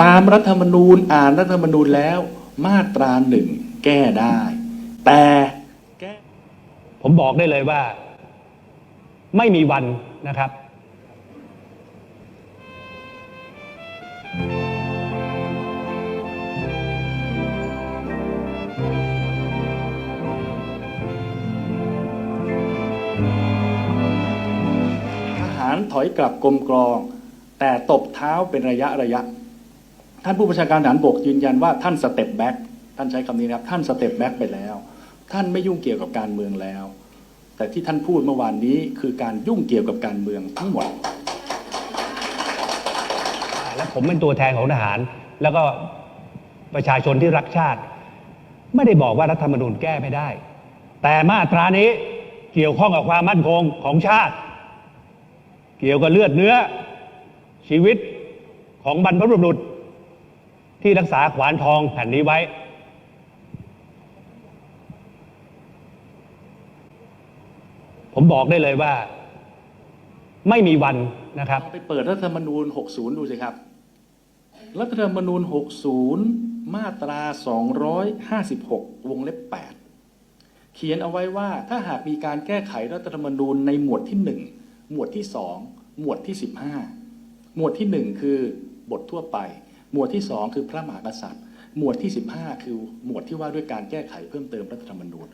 ตามรัฐธรรมนูญอ่านรัฐธรรมนูญแล้วมาตราหนึ่งแก้ได้ แต่แก้ผมบอกได้เลยว่า ไม่มีวันนะครับ ทหารถอยกลับกลมกรอง แต่ตบเท้าเป็นระยะระยะ ท่านผู้บัญชาการทหารบกยืนยันว่าท่านสเต็ปแบ็กท่านใช้คำนี้นะครับ ท่านสเต็ปแบ็กไปแล้ว ท่านไม่ยุ่งเกี่ยวกับการเมืองแล้ว แต่ที่ท่านพูดเมื่อวานนี้คือการยุ่งเกี่ยวกับการเมืองทั้งหมดและผมเป็นตัวแทนของทหาร แล้วก็ประชาชนที่รักชาติ ไม่ได้บอกว่ารัฐธรรมนูญแก้ไม่ได้ แต่มาตรานี้เกี่ยวข้องกับความมั่นคงของชาติ เกี่ยวกับเลือดเนื้อชีวิตของบรรพบุรุษ ที่รักษาขวานทองแผ่นนี้ไว้ ผมบอกได้เลยว่า ไม่มีวันนะครับ ไปเปิดรัฐธรรมนูญ 60 ดูสิครับ รัฐธรรมนูญ 60 มาตรา 256 วงเล็บ 8 เขียนเอาไว้ว่าถ้าหากมีการแก้ไขรัฐธรรมนูญในหมวดที่ 1 หมวดที่ 2 หมวดที่ 15 หมวดที่ 1 คือบททั่วไป หมวดที่ 2 คือพระมหากษัตริย์ หมวดที่ 15 คือหมวดที่ว่าด้วยการแก้ไขเพิ่มเติมรัฐธรรมนูญ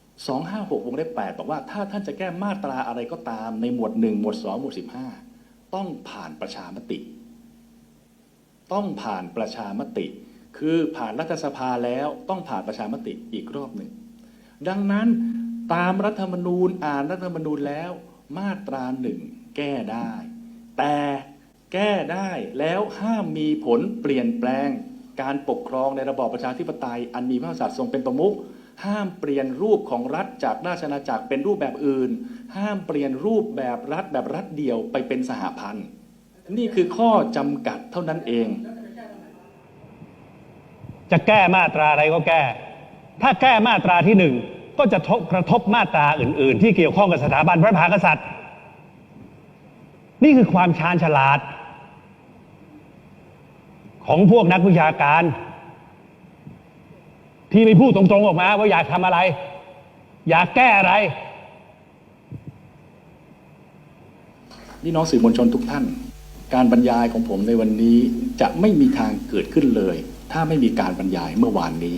256วงเล็บ8บอกว่าถ้าท่านจะแก้มาตราอะไรก็ตามในหมวด 1 หมวด 2 หมวด 15 ต้องผ่านประชามติ ต้องผ่านประชามติ คือผ่านรัฐสภาแล้วต้องผ่านประชามติอีกรอบหนึ่ง ดังนั้นตามรัฐธรรมนูญอ่านรัฐธรรมนูญแล้วมาตราหนึ่งแก้ได้ แต่ แก้ได้แล้วห้ามมีผลเปลี่ยนแปลง การปกครองในระบอบประชาธิปไตย อันมีพระมหากษัตริย์ทรงเป็นประมุขห้ามเปลี่ยนรูปของรัฐจากราชอาณาจักรเป็นรูปแบบอื่น ห้ามเปลี่ยนรูปแบบรัฐแบบรัฐเดียวไปเป็นสหพันธ์ นี่คือข้อจำกัดเท่านั้นเอง จะแก้มาตราอะไรก็แก้ ถ้าแก้มาตราที่หนึ่งก็จะกระทบมาตราอื่น ๆ ที่เกี่ยวข้องกับสถาบันพระมหากษัตริย์ นี่คือความชาญฉลาด ของพวกนักวิชาการ ที่ไม่พูดตรงๆออกมา ว่าอยากทำอะไร อยากแก้อะไรพี่น้องสื่อมวลชนทุกท่าน การบรรยายของผมในวันนี้จะไม่มีทางเกิดขึ้นเลย ถ้าไม่มีการบรรยายเมื่อวานนี้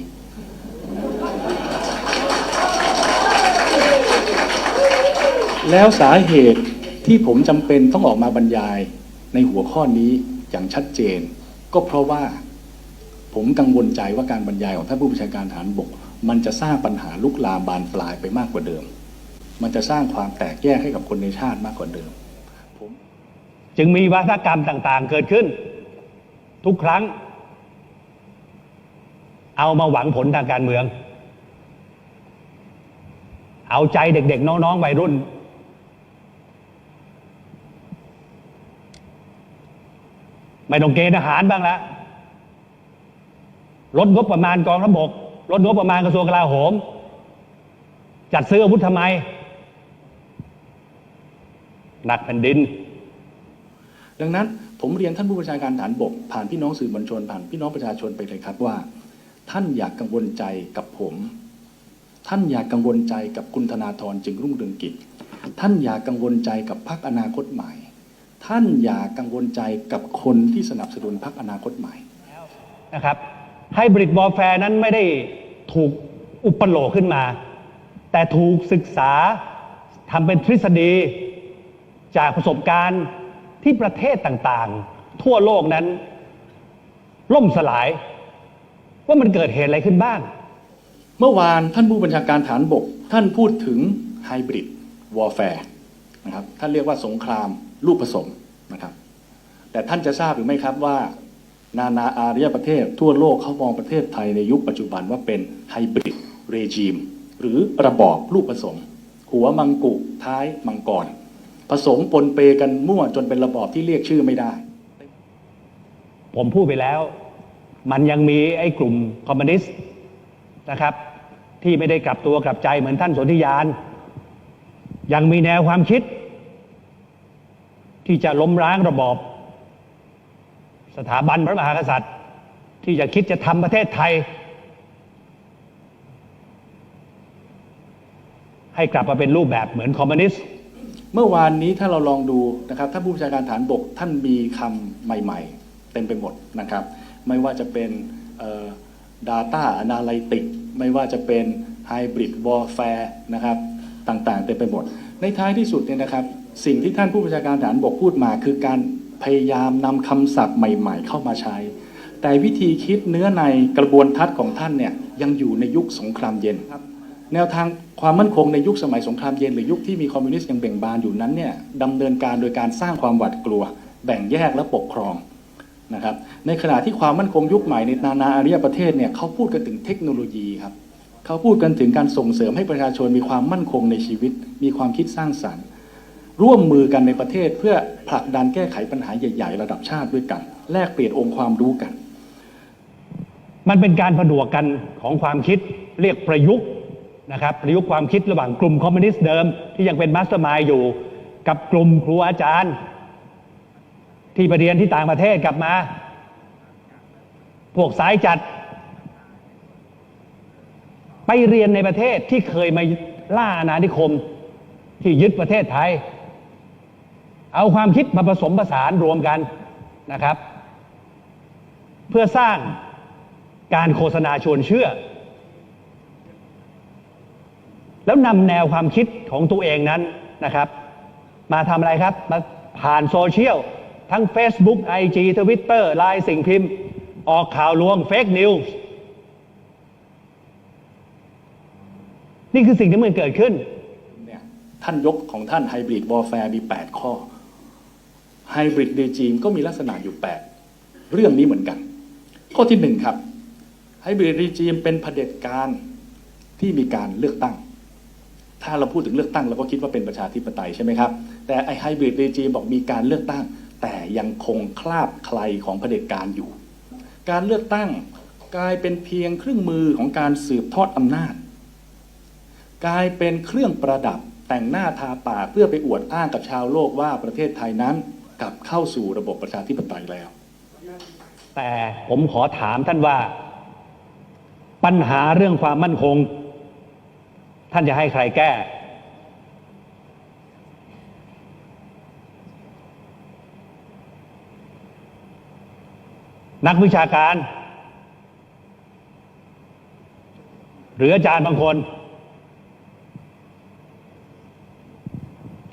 แล้วสาเหตุที่ผมจำเป็นต้องออกมาบรรยายในหัวข้อนี้อย่างชัดเจน ก็เพราะว่าผมกังวลใจว่าการบรรยายของท่านผู้บัญชาการฐานบก มันจะสร้างปัญหาลุกลามบานปลายไปมากกว่าเดิม มันจะสร้างความแตกแยกให้กับคนในชาติมากกว่าเดิมผมจึงมีวาทกรรมต่างๆ เกิดขึ้น ทุกครั้ง เอามาหวังผลทางการเมือง เอาใจเด็กๆ น้องๆวัยรุ่น ไม่ต้องเกณฑ์ทหารบ้างละลดงบประมาณกองทัพบกลดงบประมาณกระทรวงกลาโหม จัดซื้ออาวุธทำไม หนักแผ่นดิน ดังนั้นผมเรียนท่านผู้บัญชาการฐานบก ผ่านพี่น้องสื่อมวลชน ผ่านพี่น้องประชาชนไปเลยครับว่า ท่านอยากกังวลใจกับผม ท่านอยากกังวลใจกับคุณธนาธรจึงรุ่งเรืองกิจ ท่านอยากกังวลใจกับพรรคอนาคตใหม่ ท่านอย่ากังวลใจกับคนที่สนับสนุนพรรคอนาคตใหม่นะครับไฮบริดวอลแฟร์นั้นไม่ได้ถูกอุปโลกขึ้นมา แต่ถูกศึกษาทำเป็นทฤษฎีจากประสบการณ์ที่ประเทศต่างๆ ทั่วโลกนั้น ล่มสลาย ว่ามันเกิดเหตุอะไรขึ้นบ้าง เมื่อวานท่านผู้บัญชาการฐานบก ท่านพูดถึงไฮบริดวอ r แฟร์ นะครับท่านเรียกว่าสงครามลูกผสมนะครับ แต่ท่านจะทราบหรือไม่ครับว่า นานาอารยประเทศทั่วโลกเขามองประเทศไทยในยุคปัจจุบันว่าเป็นไฮบริดเรจิมหรือระบอบลูกผสม หัวมังกุท้ายมังกร ผสมปนเปกันมั่วจนเป็นระบอบที่เรียกชื่อไม่ได้ ผมพูดไปแล้ว มันยังมีไอ้กลุ่มคอมมิวนิสต์นะครับ ที่ไม่ได้กลับตัวกลับใจเหมือนท่านสนธิยาน ยังมีแนวความคิด ที่จะล้มล้างระบอบ สถาบันพระมหากษัตริย์ ที่จะคิดจะทำประเทศไทย ให้กลับมาเป็นรูปแบบเหมือนคอมมิวนิสต์เมื่อวานนี้ถ้าเราลองดูนะครับท่านผู้บัญชาการฐานบกท่านมีคำใหม่ ๆ เต็มไปหมดนะครับ ไม่ว่าจะเป็น data analytic ไม่ว่าจะเป็น hybrid warfare นะครับ ต่างๆเต็มไปหมด ในท้ายที่สุดเนี่ยนะครับ สิ่งที่ท่านผู้บัญชาการฐานบกพูดมา คือการพยายามนำคำศัพท์ใหม่ ๆ เข้ามาใช้ แต่วิธีคิดเนื้อในกระบวนทัศน์ของท่านเนี่ยยังอยู่ในยุคสงครามเย็นครับแนวทางความมั่นคงในยุคสมัยสงครามเย็นหรือยุคที่มีคอมมิวนิสต์ยังเบ่งบานอยู่นั้นเนี่ยดำเนินการโดยการสร้างความหวาดกลัว แบ่งแยกและปกครองนะครับในขณะที่ความมั่นคงยุคใหม่ในนานาอารยประเทศเนี่ยเขาพูดกันถึงเทคโนโลยีครับ เขาพูดกันถึงการส่งเสริมให้ประชาชนมีความมั่นคงในชีวิต มีความคิดสร้างสรรค์ ร่วมมือกันในประเทศเพื่อผลักดันแก้ไขปัญหาใหญ่ ๆ ระดับชาติด้วยกัน แลกเปลี่ยนองค์ความรู้กัน มันเป็นการผนวกกันของความคิดเรียกประยุกต์นะครับประยุกต์ความคิดระหว่างกลุ่มคอมมิวนิสต์เดิม ที่ยังเป็นมาสเตอร์มายอยู่กับกลุ่มครูอาจารย์ ที่ไปเรียนที่ต่างประเทศกลับมา พวกสายจัด ไปเรียนในประเทศที่เคยมาล่าอาณานิคมที่ยึดประเทศไทย เอาความคิดมาผสมผสานรวมกันนะครับ เพื่อสร้างการโฆษณาชวนเชื่อ แล้วนำแนวความคิดของตัวเองนั้นนะครับ มาทำอะไรครับ มาผ่านโซเชียล ทั้ง Facebook IG Twitter ไลน์สิ่งพิมพ์ ออกข่าวลวงเฟกนิวส์ นี่คือสิ่งที่มันเกิดขึ้น เนี่ยท่านยกของท่านไฮบริดวอ r แฟร์มี 8 ข้อไฮบริดเ e จีมก็มีลักษณะอยู่ 8 เรื่องนี้เหมือนกัน ข้อที่หนึ่งครับไฮบริดเ e จีมเป็นเผด็จการที่มีการเลือกตั้ง ถ้าเราพูดถึงเลือกตั้งเราก็คิดว่าเป็นประชาธิปไตยใช่ไหมครับ แต่ไอไฮบริดเ e จีมบอกมีการเลือกตั้ง แต่ยังคงคราบใครของเผด็จการอยู่ การเลือกตั้งกลายเป็นเพียงเครื่องมือของการสืบทอดอำนาจ กลายเป็นเครื่องประดับแต่งหน้าทาปากเพื่อไปอวดอ้างกับชาวโลกว่าประเทศไทยนั้นกลับเข้าสู่ระบบประชาธิปไตยแล้ว แต่ผมขอถามท่านว่า ปัญหาเรื่องความมั่นคง ท่านจะให้ใครแก้นักวิชาการ หรืออาจารย์บางคน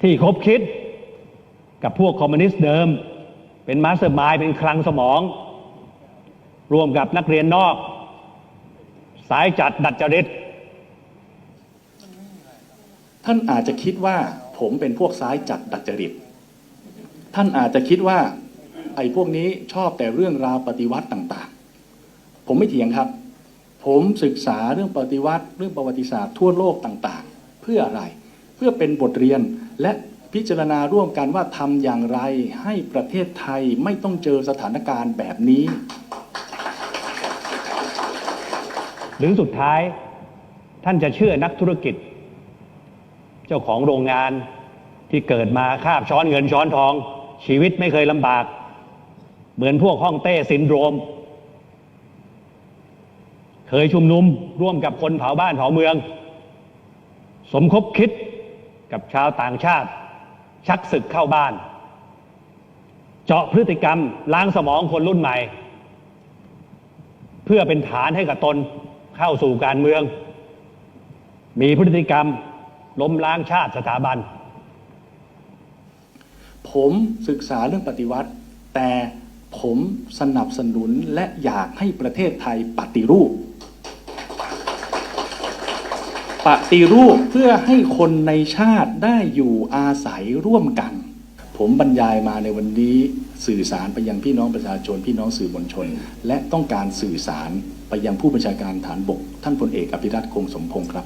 ที่คบคิดกับพวกคอมมิวนิสต์เดิม เป็นมาสเตอร์มายเป็นคลังสมอง รวมกับนักเรียนนอก สายจัดดัดจริตท่านอาจจะคิดว่าผมเป็นพวกซ้ายจัดดัดจริต ท่านอาจจะคิดว่า ไอ้พวกนี้ชอบแต่เรื่องราวปฏิวัติต่างๆ ผมไม่เถียงครับ ผมศึกษาเรื่องปฏิวัติ เรื่องประวัติศาสตร์ทั่วโลกต่างๆ เพื่ออะไร เพื่อเป็นบทเรียน และพิจารณาร่วมกันว่าทำอย่างไรให้ประเทศไทยไม่ต้องเจอสถานการณ์แบบนี้ หรือสุดท้ายท่านจะเชื่อนักธุรกิจ เจ้าของโรงงานที่เกิดมาคาบช้อนเงินช้อนทอง ชีวิตไม่เคยลำบาก เหมือนพวกห้องเต้ซินโดรม เคยชุมนุมร่วมกับคนเผาบ้านเผาเมือง สมคบคิด กับชาวต่างชาติ ชักศึกเข้าบ้าน เจาะพฤติกรรมล้างสมองคนรุ่นใหม่ เพื่อเป็นฐานให้กับตนเข้าสู่การเมือง มีพฤติกรรมล้มล้างชาติสถาบัน ผมศึกษาเรื่องปฏิวัติ แต่ผมสนับสนุนและอยากให้ประเทศไทยปฏิรูป ปฏิรูปเพื่อให้คนในชาติได้อยู่อาศัยร่วมกัน ผมบรรยายมาในวันนี้สื่อสารไปยังพี่น้องประชาชน พี่น้องสื่อมวลชน และต้องการสื่อสารไปยังผู้บัญชาการฐานบก ท่านพลเอกอภิรัตคงสมพงศ์ครับ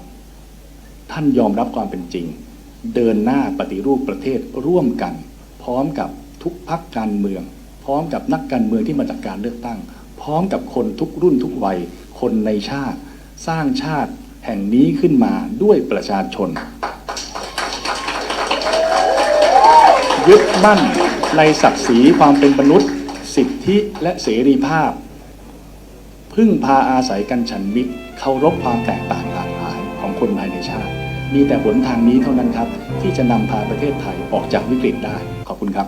ท่านยอมรับความเป็นจริง เดินหน้าปฏิรูปประเทศร่วมกัน พร้อมกับทุกพักการเมือง พร้อมกับนักการเมืองที่มาจากการเลือกตั้ง พร้อมกับคนทุกรุ่นทุกวัยคนในชาติ สร้างชาติ แห่งนี้ขึ้นมาด้วยประชาชน ยึดมั่นในศักดิ์ศรีความเป็นมนุษย์ สิทธิและเสรีภาพ พึ่งพาอาศัยกันฉันมิตรเคารพความแตกต่างหลากหลายของคนภายในชาติ มีแต่หนทางนี้เท่านั้นครับ ที่จะนำพาประเทศไทยออกจากวิกฤตได้ ขอบคุณครับ